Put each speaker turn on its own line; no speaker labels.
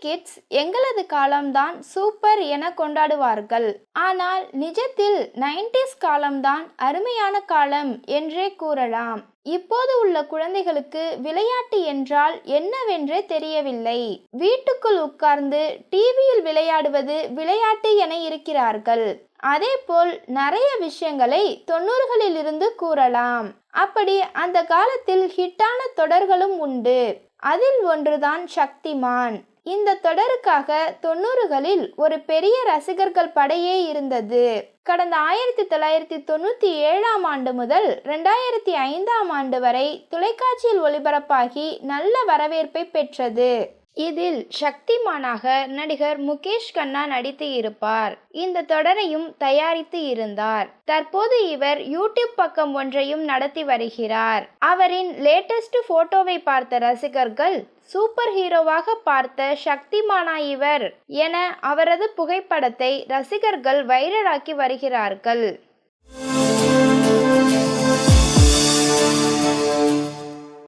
Kids எங்களது காலம்தான் super என கொண்டாடுவார்கள். ஆனால் நிஜத்தில் நைன்டிஸ் காலம்தான் அருமையான காலம் என்றே கூறலாம். இப்போது உள்ள குழந்தைகளுக்கு விளையாட்டு என்றால் என்னவென்றே தெரியவில்லை. வீட்டுக்குள் உட்கார்ந்து டிவியில் விளையாடுவது விளையாட்டு என இருக்கிறார்கள். அதேபோல் நிறைய விஷயங்களை தொண்ணூறுகளில் இருந்து கூறலாம். அப்படி அந்த காலத்தில் ஹிட்டான தொடர்களும் உண்டு. அதில் ஒன்றுதான் சக்திமான். இந்த தொடருக்காக தொண்ணூறுகளில் ஒரு பெரிய ரசிகர்கள் படையே இருந்தது. கடந்த ஆயிரத்தி தொள்ளாயிரத்தி தொண்ணூற்றி ஏழாம் ஆண்டு முதல் ரெண்டாயிரத்தி ஐந்தாம் ஆண்டு வரை தொலைக்காட்சியில் ஒளிபரப்பாகி நல்ல வரவேற்பை பெற்றது. இதில் சக்திமானாக நடிகர் முகேஷ் கண்ணா நடித்து இருப்பார். இந்த தொடரையும் தயாரித்து இருந்தார். தற்போது இவர் யூடியூப் பக்கம் ஒன்றையும் நடத்தி வருகிறார். அவரின் லேட்டஸ்ட் போட்டோவை பார்த்த ரசிகர்கள் சூப்பர் ஹீரோவாக பார்த்த சக்திமானா இவர் என அவரது புகைப்படத்தை ரசிகர்கள் வைரலாக்கி வருகிறார்கள்.